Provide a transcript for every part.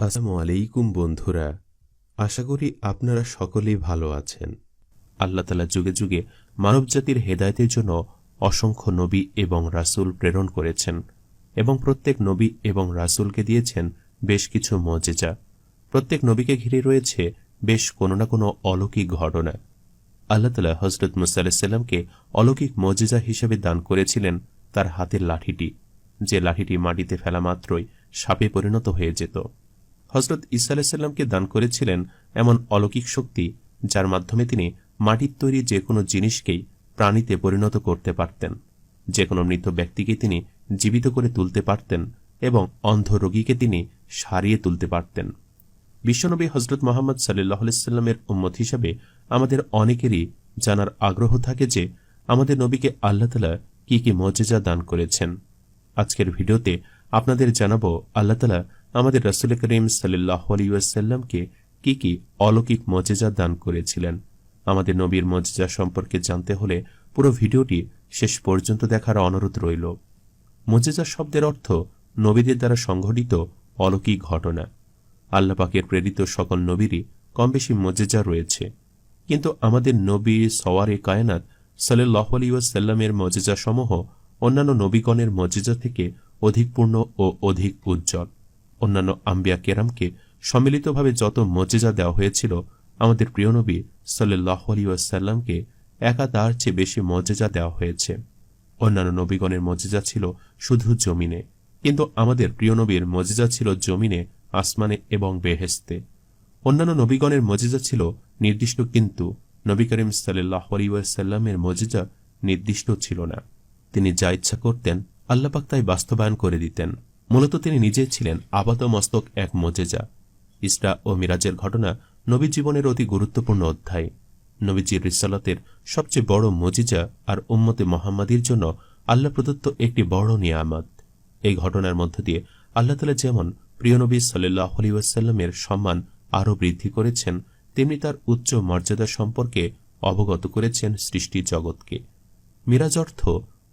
আসসালামু আলাইকুম বন্ধুরা, আশা করি আপনারা সকলেই ভালো আছেন। আল্লাহ তালা যুগে যুগে মানবজাতির হেদায়তের জন্য অসংখ্য নবী এবং রাসূল প্রেরণ করেছেন এবং প্রত্যেক নবী এবং রাসূলকে দিয়েছেন বেশ কিছু মজেজা। প্রত্যেক নবীকে ঘিরে রয়েছে বেশ কোনো না কোনো অলৌকিক ঘটনা। আল্লাহ তালা হজরত মুসা আলাহিসাল্লামকে অলৌকিক মজেজা হিসেবে দান করেছিলেন তার হাতের লাঠিটি, যে লাঠিটি মাটিতে ফেলা মাত্রই সাপে পরিণত হয়ে যেত। হজরত ইসা দান করেছিলেন এমন অলৌকিক শক্তি যার মাধ্যমে তিনি মাটির তৈরি যে কোনো জিনিসকেই প্রাণীতে পরিণত করতে পারতেন। যে কোনো মৃত ব্যক্তিকে তিনি জীবিত করে তুলতে পারতেন এবং অন্ধ রোগীকে তিনি সারিয়ে তুলতে পারতেন। বিশ্বনবী হজরত মোহাম্মদ সাল্লাহ সাল্লামের উম্মত হিসাবে আমাদের অনেকেরই জানার আগ্রহ থাকে যে আমাদের নবীকে আল্লাহ তালা কি কি মজেজা দান করেছেন। আজকের ভিডিওতে আপনাদের জানাব আল্লাহ তালা আমাদের রসুল করিম সাল্লাহ আলিউসাল্লামকে কি কি অলৌকিক মজেজা দান করেছিলেন? আমাদের নবীর মজেজা সম্পর্কে জানতে হলে পুরো ভিডিওটি শেষ পর্যন্ত দেখার অনুরোধ রইল। মজেজা শব্দের অর্থ নবীদের দ্বারা সংঘটিত অলৌকিক ঘটনা। আল্লাপাকের প্রেরিত সকল নবীরই কম বেশি মজেজা রয়েছে। কিন্তু আমাদের নবী সওয়ারে কায়নাত সাল্লাহ আলিউসাল্লামের মজেজা সমূহ অন্যান্য নবীগণের মজেজা থেকে অধিক পূর্ণ ও অধিক উজ্জ্বল। অন্যান্য আম্বিয়া কেরামকে সম্মিলিতভাবে যত মজেজা দেওয়া হয়েছিল, আমাদের প্রিয় নবী সাল্লাহ আলিউসাল্লামকে একা তার চেয়ে বেশি মজেজা দেওয়া হয়েছে। অন্যান্য নবীগণের মজেজা ছিল শুধু জমিনে, কিন্তু আমাদের প্রিয়নবীর মজেজা ছিল জমিনে, আসমানে এবং বেহেস্তে অন্যান্য নবীগণের মজেজা ছিল নির্দিষ্ট, কিন্তু নবী করিম সাল্লাহ আলিউসাল্লামের মজেজা নির্দিষ্ট ছিল না। তিনি যা ইচ্ছা করতেন আল্লাপাক তাই বাস্তবায়ন করে দিতেন। মূলত তিনি নিজে ছিলেন আপাত মস্তক এক মজেজা। ইসরা ও মিরাজের ঘটনা নবী জীবনের অতি গুরুত্বপূর্ণ অধ্যায়। নবীজির রিসালতের সবচেয়ে বড় মজিজা আর উম্মতে মোহাম্মদীর জন্য আল্লাহ প্রদত্ত একটি বড় নিয়ামত। এই ঘটনার মধ্য দিয়ে আল্লাহ তালা যেমন প্রিয় নবী সাল্লাহ আলিউসাল্লামের সম্মান আরও বৃদ্ধি করেছেন, তেমনি তার উচ্চ মর্যাদা সম্পর্কে অবগত করেছেন সৃষ্টি জগৎকে। মিরাজ অর্থ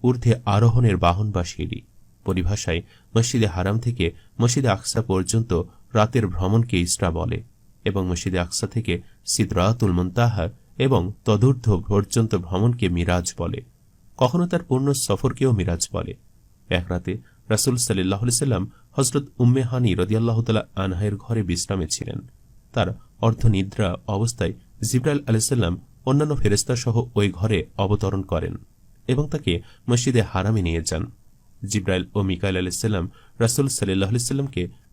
ঊর্ধ্বে আরোহণের বাহন বা সিঁড়ি পরিভাষায় মসজিদে হারাম থেকে মসজিদে আকসা পর্যন্ত রাতের ভ্রমণকে ইসরা বলে এবং মসজিদে আকসা থেকে সিদরাতুল মুন্তাহা এবং তদূর্ধ্ব পর্যন্ত ভ্রমণকে মিরাজ বলে। কখনো তার পূর্ণ সফরকেও মিরাজ বলে। এক রাতে রাসুল সাল্লাহ সাল্লাম হজরত উম্মে হানি রদিয়াল্লাহতালা আনহায়ের ঘরে বিশ্রামে ছিলেন। তার অর্ধনিদ্রা অবস্থায় জিব্রাইল আলাইসাল্লাম অন্যান্য ফেরেস্তা সহ ওই ঘরে অবতরণ করেন এবং তাকে মসজিদে হারামে নিয়ে যান। জিব্রাইল ও মিকাইল আলাইসাল্লাম রাসুল সাল্লাহ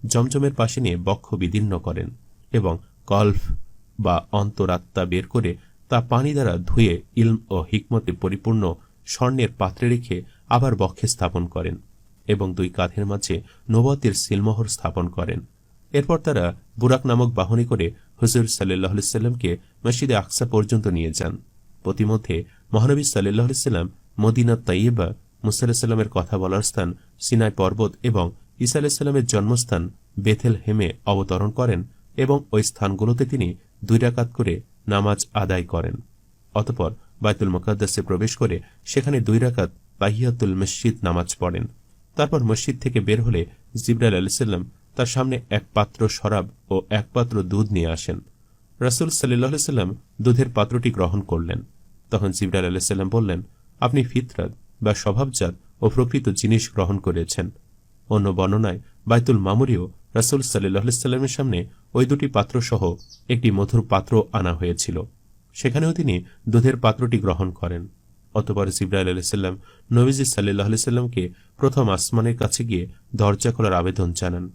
জমজমের পাশে নিয়ে বক্ষ বিদীর্ণ করেন এবং কলফ বা অন্তরাত্মা বের করে তা পানি দ্বারা ধুয়ে ইলম ও হিকমতে পরিপূর্ণ স্বর্ণের পাত্রে রেখে আবার বক্ষে স্থাপন করেন এবং দুই কাঁধের মাঝে নবতের সিলমোহর স্থাপন করেন। এরপর তারা বুরাক নামক বাহনে করে হুজুর সাল্লাহ সাল্লামকে মসজিদে আকসা পর্যন্ত নিয়ে যান। প্রতিমধ্যে মহানবী সাল্লাহ সাল্লাম মদিনা তাইয়েবা মুসা সাল্লামের কথা বলার স্থান সিনাই পর্বত এবং ইসা জন্মস্থান বেথেল হেমে অবতরণ করেন এবং ওই স্থানগুলোতে তিনি দুই রাকাত করে নামাজ আদায় করেন। অতপর বায়তুল মোকাদ্দাসে প্রবেশ করে সেখানে দুই রাকাত বাহিয়াতুল মসজিদ নামাজ পড়েন। তারপর মসজিদ থেকে বের হলে জিবরাল আলাইসাল্লাম তার সামনে এক পাত্র শরাব ও এক পাত্র দুধ নিয়ে আসেন। রাসুল সাল্লাহ সাল্লাম দুধের পাত্রটি গ্রহণ করলেন। তখন জিবরাল আলাইসাল্লাম বললেন, আপনি ফিতরাত। বা স্বভাবজাত ও প্রকৃত জিনিস গ্রহণ করেছেন। অন্য বর্ণনায় বাইতুল মামুরিও রাসুল সাল্লামের সামনে ওই দুটি পাত্র সহ একটি মধুর পাত্র আনা হয়েছিল। সেখানেও তিনি দুধের পাত্রটি গ্রহণ করেন। অতপর জিব্রাইল আলাইসাল্লাম নবীজি সাল্লাহ সাল্লামকে প্রথম আসমানের কাছে গিয়ে দরজা খোলার আবেদন জানান।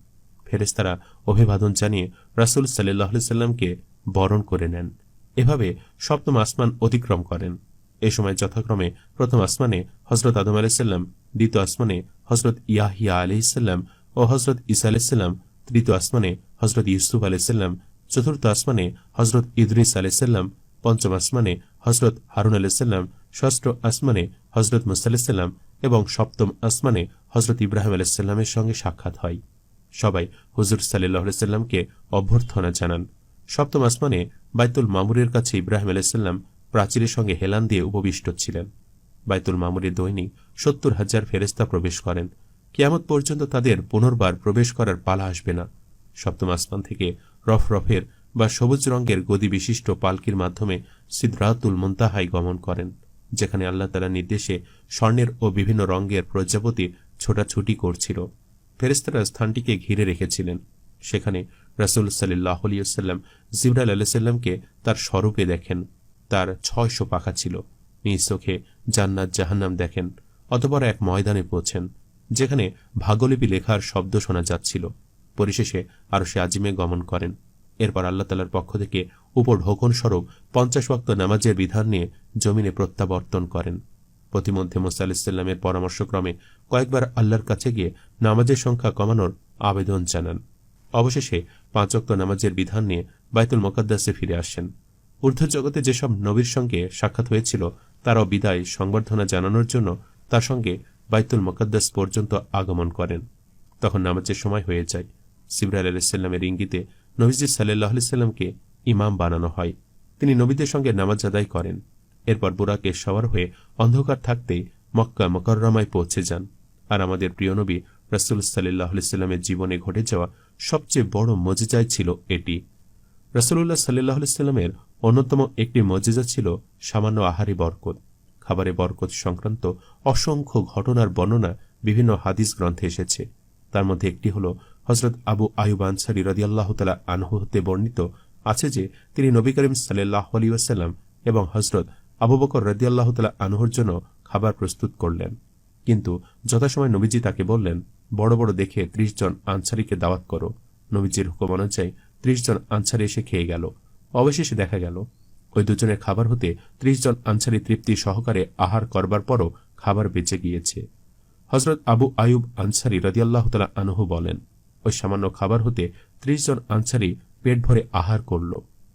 ফেরেস্তারা অভিবাদন জানিয়ে রাসুল সাল্লাহ সাল্লামকে বরণ করে নেন। এভাবে সপ্তম আসমান অতিক্রম করেন। এ সময় যথাক্রমে প্রথম আসমানে হজরত আদম আলাইসাল্লাম দ্বিতীয় আসমানে হজরত ইয়াহিয়া আলহিসাল্লাম ও হজরত ইসা আলাইসাল্লাম তৃতীয় আসমানে হজরত ইউসুফ আলাইসাল্লাম চতুর্থ আসমানে হজরত ইদরিস আলাইসাল্লাম পঞ্চম আসমানে হজরত হারুন আলাইসাল্লাম ষষ্ঠ আসমানে হজরত মুসাল্লাম এবং সপ্তম আসমানে হজরত ইব্রাহিম আলাইসাল্লামের সঙ্গে সাক্ষাৎ হয়। সবাই হুজুর সাল্লাহ অভ্যর্থনা জানান। সপ্তম আসমানে বাইতুল মামুরের কাছে ইব্রাহিম আলাইসাল্লাম প্রাচীরের সঙ্গে হেলান দিয়ে উপবিষ্ট ছিলেন। বাইতুল মামুরের দৈনিক সত্তর হাজার ফেরেস্তা প্রবেশ করেন। কিয়ামত পর্যন্ত তাদের পুনর্বার প্রবেশ করার পালা আসবে না। সপ্তম আসমান থেকে রফ রফের বা সবুজ রঙের গদি বিশিষ্ট পালকির মাধ্যমে সিদ্রাতুল মুন্তাহাই গমন করেন, যেখানে আল্লাহ তালার নির্দেশে স্বর্ণের ও বিভিন্ন রঙের প্রজাপতি ছোটাছুটি করছিল। ফেরেস্তারা স্থানটিকে ঘিরে রেখেছিলেন। সেখানে রাসুল সাল্লাহ আলিয়াল্লাম জিবরাল আলাইসাল্লামকে তার স্বরূপে দেখেন। তার ছয়শো পাখা ছিল। নিজ চোখে জান্নাত জাহান্নাম দেখেন অতপর এক ময়দানে পৌঁছেন, যেখানে ভাগলিপি লেখার শব্দ শোনা যাচ্ছিল। পরিশেষে আরও সে আজিমে গমন করেন। এরপর আল্লাহ তালার পক্ষ থেকে উপর ঢোকন স্বরূপ পঞ্চাশ ওয়াক্ত নামাজের বিধান নিয়ে জমিনে প্রত্যাবর্তন করেন। প্রতিমধ্যে মোসা পরামর্শক্রমে কয়েকবার আল্লাহর কাছে গিয়ে নামাজের সংখ্যা কমানোর আবেদন জানান। অবশেষে পাঁচ ওয়াক্ত নামাজের বিধান নিয়ে বাইতুল মোকাদ্দাসে ফিরে আসেন। ঊর্ধ্ব জগতে যেসব নবীর সঙ্গে সাক্ষাৎ হয়েছিল, তারাও বিদায় সংবর্ধনা জানানোর জন্য তার সঙ্গে বাইতুল মোকাদ্দাস পর্যন্ত আগমন করেন। তখন নামাজের সময় হয়ে যায়। সিবরাল আলাইসাল্লামের ইঙ্গিতে নবীজি সাল্লাহ সাল্লামকে ইমাম বানানো হয়। তিনি নবীদের সঙ্গে নামাজ আদায় করেন। এরপর বুরাকে সওয়ার হয়ে অন্ধকার থাকতেই মক্কা মকররমায় পৌঁছে যান। আর আমাদের প্রিয় নবী রাসুল সাল্লাহ সাল্লামের জীবনে ঘটে যাওয়া সবচেয়ে বড় মজিজায় ছিল এটি। রাসুল্লাহ সাল্লাহ সাল্লামের অন্যতম একটি মজিজা ছিল সামান্য আহারি বরকত। খাবারে বরকত সংক্রান্ত অসংখ্য ঘটনার বর্ণনা বিভিন্ন হাদিস গ্রন্থে এসেছে। তার মধ্যে একটি হল হজরত আবু আয়ুব আনসারি রদিয়াল্লাহ তালা আনহু হতে বর্ণিত আছে যে তিনি নবী করিম সাল্লাহ আলী ওয়াসাল্লাম এবং হজরত আবু বকর রদিয়াল্লাহ তালা আনহুর জন্য খাবার প্রস্তুত করলেন। কিন্তু যথাসময় নবীজি তাকে বললেন, বড় বড় দেখে ত্রিশ জন আনসারিকে দাওয়াত করো। নবীজির হুকুম অনুযায়ী ত্রিশ জন আনসারি এসে খেয়ে গেল। অবশেষে দেখা গেল, ওই দুজনের খাবার হতে ত্রিশ জন আনসারি তৃপ্তি সহকারে আহার করবার পরও খাবার বেঁচে গিয়েছে। হজরত আবু আয়ুব আনসারি রদিয়াল্লাহ তালা আনহু বলেন, ওই সামান্য খাবার হতে ত্রিশ জন আনসারি পেট ভরে আহার করল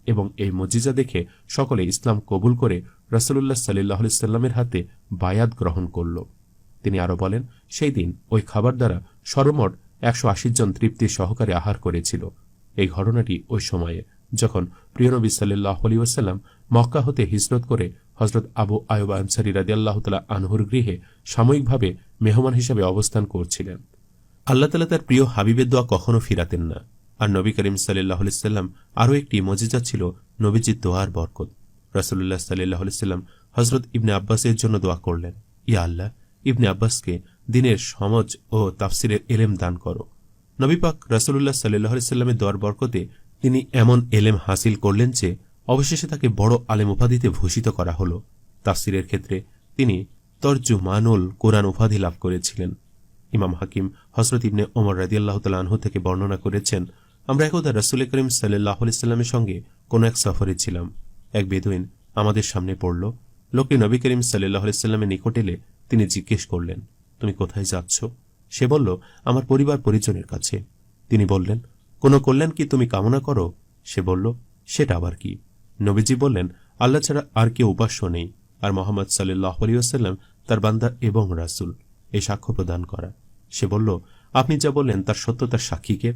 এবং এই মজিজা দেখে সকলে ইসলাম কবুল করে রসুল্লাহ সাল্লাহ সাল্লামের হাতে বায়াত গ্রহণ করল। তিনি আরও বলেন, সেই দিন ওই খাবার দ্বারা সর্বমোট একশো আশি জন তৃপ্তি সহকারে আহার করেছিল। এই ঘটনাটি ওই সময়ে, যখন প্রিয়নবী সাল্লাহ আলী ওসাল্লাম মক্কা হতে হিজরত করে হজরত আবু আয়ুব আনসারি রাজিয়াল্লাহ তালা আনহুর গৃহে সাময়িকভাবে মেহমান হিসেবে অবস্থান করছিলেন। আল্লাহ তালা তার প্রিয় হাবিবের দোয়া কখনো ফিরাতেন না। আর নবী করিম সাল্লাহ সাল্লাম আরও একটি মজিজা ছিল নবীজির দোয়ার বরকত। রাসুল্লাহ সাল্লাহ সাল্লাম হজরত ইবনে আব্বাসের জন্য দোয়া করলেন, ইয়া আল্লাহ, ইবনে আব্বাসকে দিনের সমজ ও তাফসিরের এলেম দান করো। নবীপাক রসুল্লাহ সাল্লাহ সাল্লামের দোয়ার বরকতে তিনি এমন এলেম হাসিল করলেন যে, অবশেষে তাকে বড় আলেম উপাধিতে ভূষিত করা হল। তাফসিরের ক্ষেত্রে তিনি তর্জু মানুল কোরআন উপাধি লাভ করেছিলেন। ইমাম হাকিম হজরত ইবনে ওমর রাজিয়াল্লাহ তালাহ থেকে বর্ণনা করেছেন, আমরা একদা রসুল করিম সাল্লাহ সাল্লামের সঙ্গে কোন এক সফরে ছিলাম। এক বেদুইন আমাদের সামনে পড়ল। লোকটি নবী করিম সাল্লাহ সাল্লামের নিকট এলে তিনি জিজ্ঞেস করলেন, তুমি কোথায় যাচ্ছ? সে বলল, আমার পরিবার পরিজনের কাছে। তিনি বললেন, কোন কল্যাণ কি তুমি কামনা করো? সে বলল, সেটা আবার কি? নবীজি বললেন, আল্লাহ ছাড়া আর কেউ উপাস্য নেই। আর মোহাম্মদ সাল্লাহ আলিয়াল্লাম তার বান্দা এবং রাসুল এই সাক্ষ্য প্রদান করা। সে বলল, আপনি যা বললেন তার সত্যতার সাক্ষীকে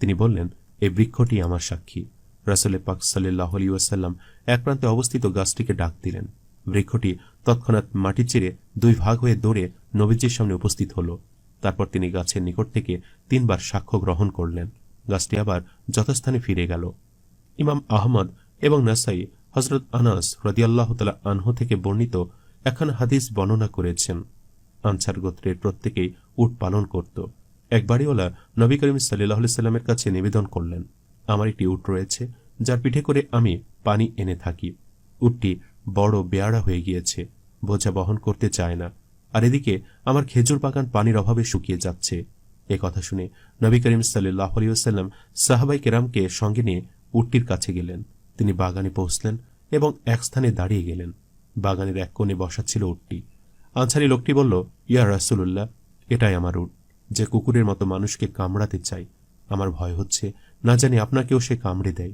তিনি বললেন এই বৃক্ষটি আমার সাক্ষী। রাসুল পাক সাল্লাহ আলিউসাল্লাম এক প্রান্তে অবস্থিত গাছটিকে ডাক দিলেন। বৃক্ষটি তৎক্ষণাৎ মাটি চিরে দুই ভাগ হয়ে দৌড়ে নবীজির সামনে উপস্থিত হল। তারপর তিনি গাছের নিকট থেকে তিনবার সাক্ষ্য গ্রহণ করলেন। গাছটি আবার যথাস্থানে ফিরে গেল। ইমাম আহমদ এবং নাসাই হজরত আনাস রদিয়াল্লাহ তালা আনহু থেকে বর্ণিত এখন হাদিস বর্ণনা করেছেন। আনসার গোত্রের প্রত্যেকেই উট পালন করত। এক বাড়িওয়ালা নবী করিম সাল্লাহ সাল্লামের কাছে নিবেদন করলেন, আমার একটি উট রয়েছে, যার পিঠে করে আমি পানি এনে থাকি। উটটি বড় বেয়াড়া হয়ে গিয়েছে, বোঝা বহন করতে চায় না। আর এদিকে আমার খেজুর বাগান পানির অভাবে শুকিয়ে যাচ্ছে। এ কথা শুনে নবী করিম সাল্লাহ আলিয়াল্লাম সাহাবাই কেরামকে সঙ্গে নিয়ে উটটির কাছে গেলেন। তিনি বাগানে পৌঁছলেন এবং এক স্থানে দাঁড়িয়ে গেলেন। বাগানের এক কোণে বসা ছিল উটটি। আনসারি লোকটি বলল, ইয়া রাসুল্লাহ এটাই আমার উট। যে কুকুরের মতো মানুষকে কামড়াতে চাই আমার ভয় হচ্ছে, না জানি আপনাকেও সে কামড়ে দেয়।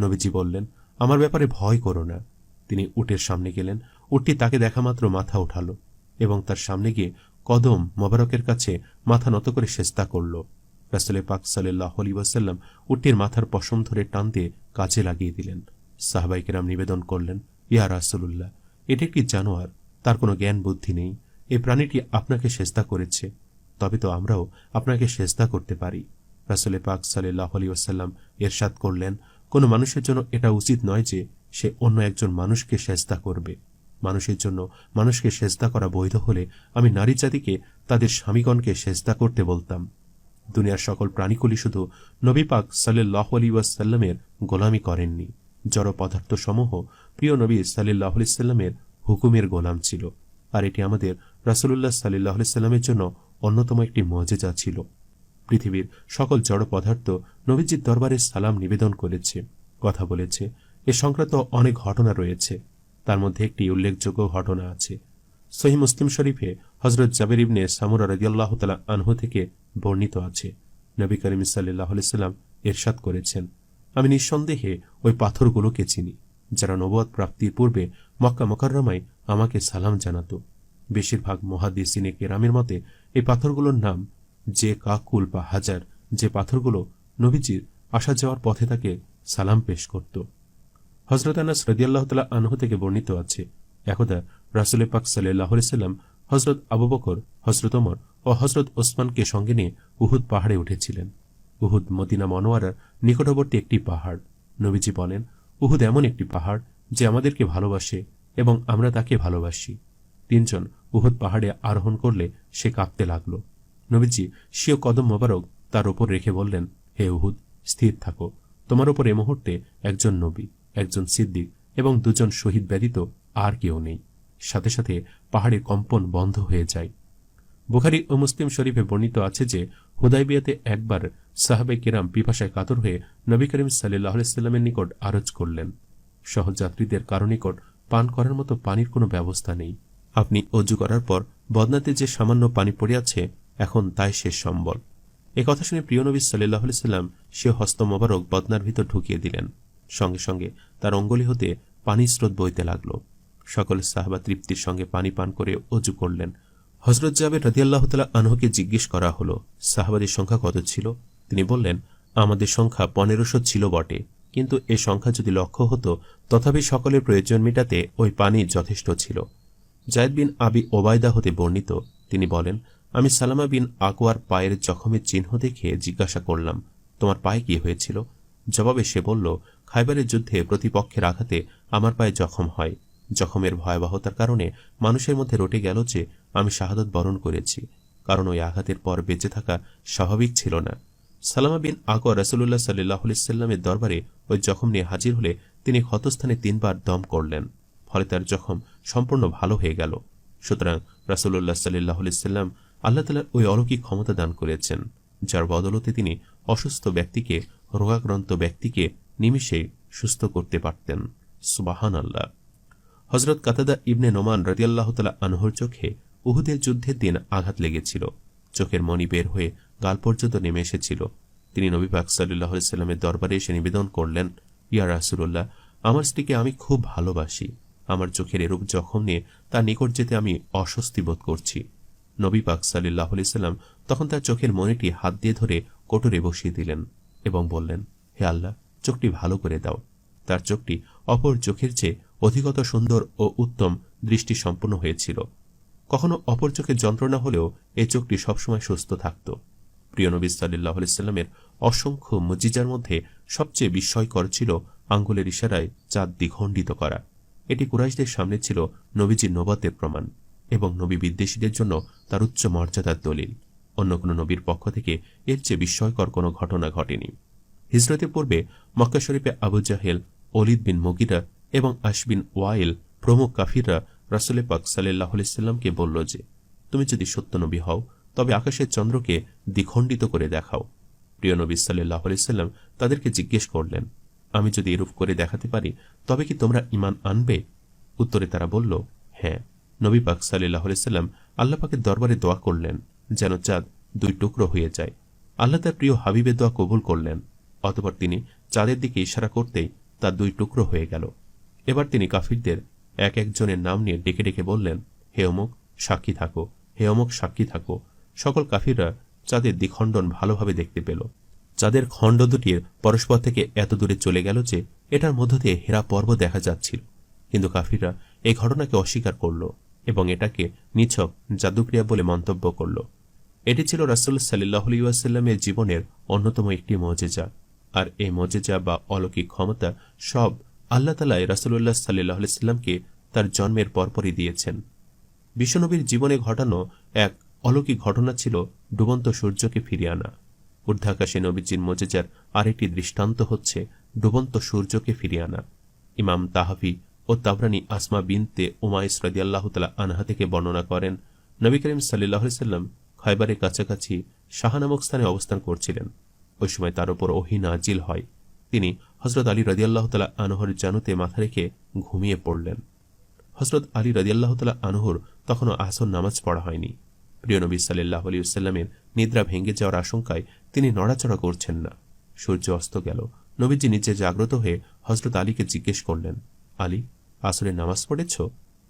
নবীজি বললেন, আমার ব্যাপারে ভয় করো না। তিনি উটের সামনে গেলেন। উটটি তাকে দেখা মাত্র মাথা উঠালো। এবং তার সামনে গিয়ে কদম মোবারকের কাছে মাথা নত করে সেস্তা করল। রাসুলে পাক সাল্লাহ আলী ওয়াসাল্লাম উটটির মাথার পশম ধরে টান দিয়ে কাজে লাগিয়ে দিলেন। সাহবাইকেরাম নিবেদন করলেন, ইয়া রাসুল্লাহ এটি একটি জানোয়ার? তার কোনো জ্ঞান বুদ্ধি নেই। এই প্রাণীটি আপনাকে সেস্তা করেছে। তবে তো আমরাও আপনাকে সেস্তা করতে পারি। রাসুলে পাক সাল্লাহ আলী ওসাল্লাম এরশাদ করলেন, কোনো মানুষের জন্য এটা উচিত নয় যে সে অন্য একজন মানুষকে সেজদা করবে। মানুষের জন্য মানুষকে সেজদা করা বৈধ হলে আমি নারী জাতিকে তাদের স্বামীগণকে সেজদা করতে বলতাম। দুনিয়ার সকল প্রাণীকুলি শুধু নবী পাক সাল্লাহ আলী ওয়াসাল্লামের গোলামি করেননি। জড় পদার্থসমূহ প্রিয় নবী সাল্লাহ সাল্লামের হুকুমের গোলাম ছিল। আর এটি আমাদের রাসুলুল্লাহ সাল্লাহ সাল্লামের জন্য অন্যতম একটি মজেজা ছিল। পৃথিবীর সকল জড় পদার্থ নবীজির দরবারে সালাম নিবেদন করেছে। কথা বলেছে, এ সংক্রান্ত অনেক ঘটনা রয়েছে। তার মধ্যে একটি উল্লেখযোগ্য ঘটনা আছে। সহি মুসলিম শরীফে হজরত জাবের ইবনে সামুরা রাজিয়াল্লাহ তালা আনহু থেকে বর্ণিত আছে। নবী করিম সাল্লাহ সাল্লাম এরশাদ করেছেন, আমি নিঃসন্দেহে ওই পাথরগুলোকে চিনি, যারা নবদ প্রাপ্তির পূর্বে মক্কা মকরমায় আমাকে সালাম জানাত। বেশিরভাগ মহাদিসিনে কেরামের মতে, এই পাথরগুলোর নাম যে কাকুল বা হাজার, যে পাথরগুলো নবীজির আসা যাওয়ার পথে তাকে সালাম পেশ করত। হজরত আনাস রদিয়াল্লাহ তালা আনহু থেকে বর্ণিত আছে, একদা রাসুল পাক সাল্লাহ সাল্লাম হজরত আবু বকর হজরত ওমর ও হজরত ওসমানকে সঙ্গে নিয়ে উহুদ পাহাড়ে উঠেছিলেন। উহুদ মদিনা মনোয়ারার নিকটবর্তী একটি পাহাড়। নবীজি বলেন, উহুদ এমন একটি পাহাড় যে আমাদেরকে ভালোবাসে এবং আমরা তাকে ভালোবাসি। তিনজন উহুদ পাহাড়ে আরোহণ করলে সে কাঁপতে লাগল। নবীজি স্বীয় কদম মোবারক তার ওপর রেখে বললেন, হে উহুদ, স্থির থাকো, তোমার ওপর এ মুহূর্তে একজন নবী। একজন সিদ্দিক এবং দুজন শহীদ ব্যতীত আর কেউ নেই। সাথে সাথে পাহাড়ের কম্পন বন্ধ হয়ে যায়। বুখারি ও মুসলিম শরীফে বর্ণিত আছে যে হুদাইবিয়াতে একবার সাহাবে কিরাম পিপাসায় কাতর হয়ে নবী করিম সাল্লাহ সাল্লামের নিকট আরজ করলেন। সহযাত্রীদের কারও নিকট পান করার মতো পানির কোনো ব্যবস্থা নেই। আপনি অজু করার পর বদনাতে যে সামান্য পানি পড়িয়াছে এখন তাই শেষ সম্বল। এ কথা শুনে প্রিয় নবী সাল্লাহ সাল্লাম সে হস্ত মোবারক বদনার ভিতর ঢুকিয়ে দিলেন। সঙ্গে সঙ্গে তার অঙ্গলি হতে পানি স্রোত বইতে লাগল। সকল সাহাবা তৃপ্তির সঙ্গে পানি পান করে অজু করলেন। হজরত জাবের রাদিয়াল্লাহ তালা আনহকে জিজ্ঞেস করা হল, সাহাবাদের সংখ্যা কত ছিল? তিনি বললেন, আমাদের সংখ্যা পনেরোশো ছিল বটে, কিন্তু এ সংখ্যা যদি লক্ষ্য হতো, তথাপি সকলের প্রয়োজন মেটাতে ওই পানি যথেষ্ট ছিল। জায়দ বিন আবি ওবায়দা হতে বর্ণিত, তিনি বলেন, আমি সালামা বিন আকোয়ার পায়ের জখমের চিহ্ন দেখে জিজ্ঞাসা করলাম, তোমার পায়ে কি হয়েছিল? জবাবে সে বলল খাইবারের যুদ্ধে প্রতিপক্ষের আঘাতে আমার পায়ে জখম হয়। জখমের ভয়াবহতার কারণে মানুষের মধ্যে রটে গেল যে আমি শাহাদত বরণ করেছি, কারণ ওই আঘাতের পর বেঁচে থাকা স্বাভাবিক ছিল না। সালামা বিন আকর রাসুল্লাহ সাল্লাহ দরবারে ওই জখম নিয়ে হাজির হলে তিনি ক্ষতস্থানে তিনবার দম করলেন, ফলে তার জখম সম্পূর্ণ ভালো হয়ে গেল। সুতরাং রাসুল্লাহ সাল্লাহ আল্লাহ তালার ওই অলৌকিক ক্ষমতা দান করেছেন, যার বদলতে তিনি অসুস্থ ব্যক্তিকে, রোগাক্রান্ত ব্যক্তিকে নিমিষেই সুস্থ করতে পারতেন। সুবাহান আল্লাহ হজরত কাতাদা ইবনে নোমান রদিয়াল্লাহ তালা আনহর চোখে উহুদের যুদ্ধের দিন আঘাত লেগেছিল। চোখের মণি বের হয়ে গাল পর্যন্ত নেমে এসেছিল। তিনি নবী পাক সাল্লাহ সাল্লামের দরবারে এসে নিবেদন করলেন, ইয়া রাসুল্লাহ আমার স্ত্রীকে আমি খুব ভালোবাসি। আমার চোখের এরূপ জখম নিয়ে তার নিকট যেতে আমি অস্বস্তি বোধ করছি। নবী পাক সাল্লাহ সাল্লাম তখন তার চোখের মনিটি হাত দিয়ে ধরে কোটরে বসিয়ে দিলেন এবং বললেন, হে আল্লাহ চোখটি ভালো করে দাও। তার চোখটি অপর চোখের চেয়ে অধিকত সুন্দর ও উত্তম দৃষ্টি সম্পন্ন হয়েছিল। কখনো অপর চোখে যন্ত্রণা হলেও এ চোখটি সবসময় সুস্থ থাকত। প্রিয় নবী সাল্লাহ সাল্লামের অসংখ্য মজিজার মধ্যে সবচেয়ে বিস্ময়কর ছিল আঙ্গুলের ইশারায় চাঁদ দ্বিখণ্ডিত করা। এটি কুরাইশদের সামনে ছিল নবীজির নবাতের প্রমাণ এবং নবী বিদ্বেষীদের জন্য তার উচ্চ মর্যাদার দলিল। অন্য কোনো নবীর পক্ষ থেকে এর চেয়ে বিস্ময়কর কোনো ঘটনা ঘটেনি। হিজরতের পূর্বে মক্কা শরীফে আবু জাহেল অলিদ বিন মগিরা এবং আশবিন ওয়াইল প্রমুখ কাফিররা রাসুলে পাক সাল্লাহ সাল্লামকে বলল যে, তুমি যদি সত্য নবী হও, তবে আকাশের চন্দ্রকে দ্বিখণ্ডিত করে দেখাও। প্রিয় নবী সাল্লাহ সাল্লাম তাদেরকে জিজ্ঞেস করলেন, আমি যদি এরূপ করে দেখাতে পারি, তবে কি তোমরা ইমান আনবে? উত্তরে তারা বলল হ্যাঁ। নবী পাক সাল্লাহ সাল্লাম আল্লাহ পাকের দরবারে দোয়া করলেন, যেন চাঁদ দুই টুকরো হয়ে যায়। আল্লাহ তার প্রিয় হাবিবের দোয়া কবুল করলেন। অতপর তিনি চাঁদের দিকে ইশারা করতেই তার দুই টুকরো হয়ে গেল। এবার তিনি কাফিরদের এক একজনের নাম নিয়ে ডেকে ডেকে বললেন, হে অমুক, সাক্ষী থাকো। হে অমুক, সাক্ষী থাকো। সকল কাফিররা চাঁদের দ্বিখণ্ডন ভালোভাবে দেখতে পেল। চাঁদের খণ্ড দুটির পরস্পর থেকে এত দূরে চলে গেল যে এটার মধ্য দিয়ে হেরা পর্ব দেখা যাচ্ছিল। কিন্তু কাফিররা এই ঘটনাকে অস্বীকার করল এবং এটাকে নিছক জাদুক্রিয়া বলে মন্তব্য করল। এটি ছিল রাসুল সাল্লাহ আলিউসাল্লামের জীবনের অন্যতম একটি মজেজা। আর এই মজেজা বা অলৌকিক ক্ষমতা সব আল্লাহ তালাই রাসুল্লাহ সাল্লাহ সাল্লামকে তার জন্মের পরপরই দিয়েছেন। বিশ্বনবীর জীবনে ঘটানো এক অলৌকিক ঘটনা ছিল ডুবন্ত সূর্যকে ফিরিয়ে আনা। ঊর্ধ্বাকাশে নবীজির মজেজার আরেকটি দৃষ্টান্ত হচ্ছে ডুবন্ত সূর্যকে ফিরিয়ে আনা। ইমাম তাহাফি ও তাবরানি আসমা বিনতে উমাইস রাদিয়াল্লাহ তালা আনহা থেকে বর্ণনা করেন, নবী করিম সাল্লাহ সাল্লাম খয়বারের কাছাকাছি শাহ নামক স্থানে অবস্থান করছিলেন। ওই সময় তার উপর ওহি নাজিল হয়। তিনি হজরত আলী রদিয়াল্লাহ তালা আনহর জানুতে মাথা রেখে ঘুমিয়ে পড়লেন। হজরত আলী রদিয়াল্লাহ তালা আনহর তখনও আসন নামাজ পড়া হয়নি। প্রিয় নবী সাল্লাহ আলিউসাল্লামের নিদ্রা ভেঙে যাওয়ার আশঙ্কায় তিনি নড়াচড়া করছেন না। সূর্য অস্ত গেল। নবীজি নিচে জাগ্রত হয়ে হজরত আলীকে জিজ্ঞেস করলেন, আলী, আসরে নামাজ পড়েছ?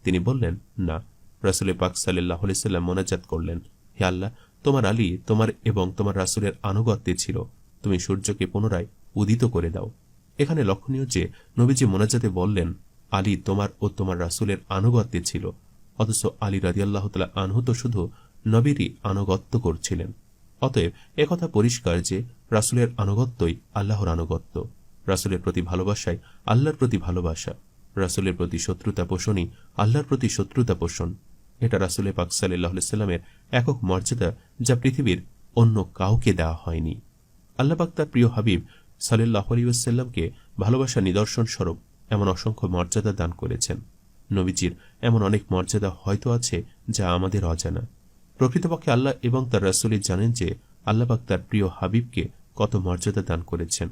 তিনি বললেন, না। রাসুলের পাক সাল্লাহ সাল্লাম মোনাজাত করলেন, হে আল্লাহ, তোমার আলী, তোমার এবং তোমার রাসুলের আনুগত্যে ছিল। তুমি সূর্যকে পুনরায় উদিত করে দাও। এখানে লক্ষণীয় যে নবীজি মোনাজাতে বললেন, আলী তোমার ও তোমার রাসুলের আনুগত্যে ছিল, অথচ আলী রাজিয়াল্লাহ তালা আনহু তো শুধু নবীরই আনুগত্য করছিলেন। অতএব একথা পরিষ্কার যে রাসুলের আনুগত্যই আল্লাহর আনুগত্য। রাসুলের প্রতি ভালোবাসাই আল্লাহর প্রতি ভালোবাসা। রাসুলের প্রতি শত্রুতা পোষণই আল্লাহর প্রতি শত্রুতা পোষণ। এটা রাসুলে পাক সাল্লাহ সাল্লামের একক মর্যাদা যা পৃথিবীর অন্য কাউকে দেওয়া হয়নি। আল্লাপাক তার প্রিয় হাবিব সাল্লাহ আলিউসাল্লামকে ভালোবাসা নিদর্শন স্বরূপ এমন অসংখ্য মর্যাদা দান করেছেন। নবীজির এমন অনেক মর্যাদা হয়তো আছে যা আমাদের অজানা। প্রকৃতপক্ষে আল্লাহ এবং তার রাসুলি জানেন যে আল্লাপাক তার প্রিয় হাবিবকে কত মর্যাদা দান করেছেন।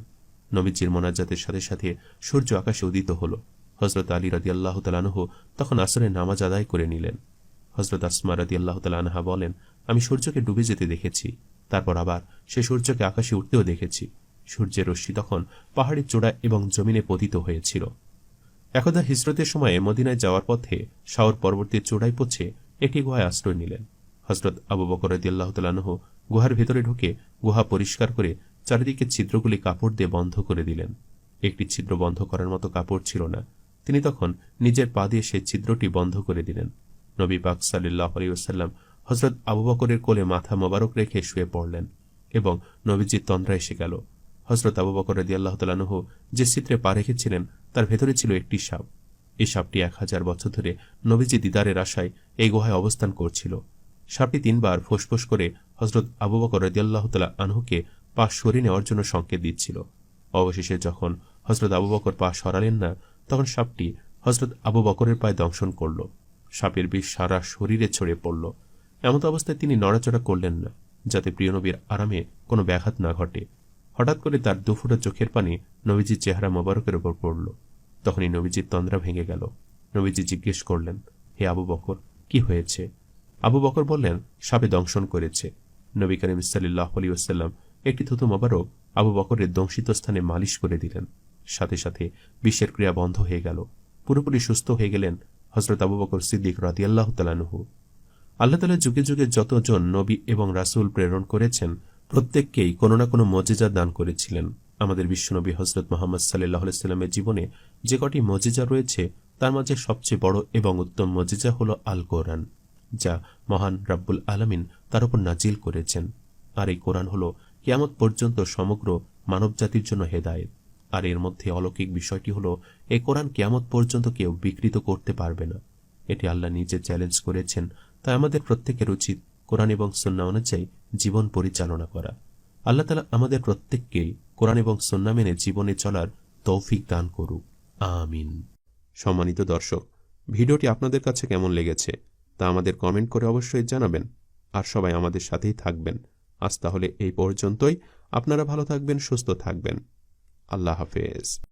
নবীজির মোনাজাতের সাথে সাথে সূর্য আকাশে উদিত হল। হজরত আলী রাদি আল্লাহ তালানহ তখন আসরের নামাজ আদায় করে নিলেন। হজরত আসমা রাদি আল্লাহ তালানহা বলেন, আমি সূর্যকে ডুবে যেতে দেখেছি। তারপর আবার সে সূর্যকে আকাশে উঠতেও দেখেছি। সূর্যের রশ্মি তখন পাহাড়ের চূড়া এবং জমিনে পতিত হয়েছিল। একদা হিজরতের সময়ে মদিনায় যাওয়ার পথে শাওর পরবর্তী চূড়ায় পৌঁছে একটি গুহায় আশ্রয় নিলেন। হজরত আবু বকর আল্লাহ গুহার ভেতরে ঢুকে গুহা পরিষ্কার করে চারিদিকে ছিদ্রগুলি কাপড় দিয়ে বন্ধ করে দিলেন। একটি ছিদ্র বন্ধ করার মতো কাপড় ছিল না। তিনি তখন নিজের পা দিয়ে সেই ছিদ্রটি বন্ধ করে দিলেন। নবী পাক সাল্লাহ আলিউসাল্লাম হজরত আবু বকরের কোলে মাথা মোবারক রেখে শুয়ে পড়লেন এবং নবীজির তন্দ্রা এসে গেল। হজরত আবু বকর রদি আল্লাহ তালানহ যে চিত্রে পা রেখেছিলেন, তার ভেতরে ছিল একটি সাপ। এই সাপটি এক হাজার বছর ধরে নবীজি দিদারের আশায় এই গুহায় অবস্থান করছিল। সাপটি তিনবার ফোসফোস করে হজরত আবু বকর রদিয়াল্লাহ তালা আনহুকে পা সরিয়ে নেওয়ার জন্য সংকেত দিচ্ছিল। অবশেষে যখন হজরত আবু বকর পা সরালেন না, তখন সাপটি হজরত আবু বকরের পায়ে দংশন করল। সাপের বিষ সারা শরীরে ছড়িয়ে পড়ল। এমত অবস্থায় তিনি নড়াচড়া করলেন না, যাতে প্রিয়নবীর আরামে কোনো ব্যাঘাত না ঘটে। হঠাৎ করে তার দুফুটা চোখের পানি নবীজির চেহারা মোবারকের ওপর পড়ল। তখনই নবীজির তন্দ্রা ভেঙে গেল। নবীজি জিজ্ঞেস করলেন, হে আবু বকর, কি হয়েছে? আবু বকর বললেন, সাপে দংশন করেছে। নবী করিম সাল্লাহ আলী ওসাল্লাম একটি থুতু মোবারক আবু বকরের দংশিত স্থানে মালিশ করে দিলেন। সাথে সাথে বিশ্বের ক্রিয়া বন্ধ হয়ে গেল। পুরোপুরি সুস্থ হয়ে গেলেন হজরত আবু বকর সিদ্দিক রাদিয়াল্লাহ তালানুহু আল্লাহ তালা যুগে যুগে যতজন নবী এবং রাসুল প্রেরণ করেছেন, প্রত্যেককেই কোনো না কোনো মজেজা দান করেছিলেন। আমাদের বিশ্বনবী হজরত মোহাম্মদ সাল্লাহ সাল্লামের জীবনে যে কটি মজেজা রয়েছে, তার মাঝে সবচেয়ে বড় এবং উত্তম মজেজা হল আল কোরআন যা মহান রাব্বুল আলমিন তার উপর নাজিল করেছেন। আর এই কোরআন হল কেয়ামত পর্যন্ত সমগ্র মানবজাতির জন্য হেদায়েত। আর এর মধ্যে অলৌকিক বিষয়টি হল, এই কোরআন কেয়ামত পর্যন্ত কেউ বিকৃত করতে পারবে না। এটি আল্লাহ নিজে চ্যালেঞ্জ করেছেন তাই আমাদের প্রত্যেকের উচিত কোরআন এবং সন্না অনুযায়ী জীবন পরিচালনা করা। আল্লাহ তালা আমাদের প্রত্যেককেই কোরআন এবং সন্না মেনে জীবনে চলার তৌফিক দান করুক। আমিন। সম্মানিত দর্শক, ভিডিওটি আপনাদের কাছে কেমন লেগেছে তা আমাদের কমেন্ট করে অবশ্যই জানাবেন। আর সবাই আমাদের সাথেই থাকবেন। আজ তাহলে এই পর্যন্তই। আপনারা ভালো থাকবেন, সুস্থ থাকবেন। আল্লাহ হাফেজ।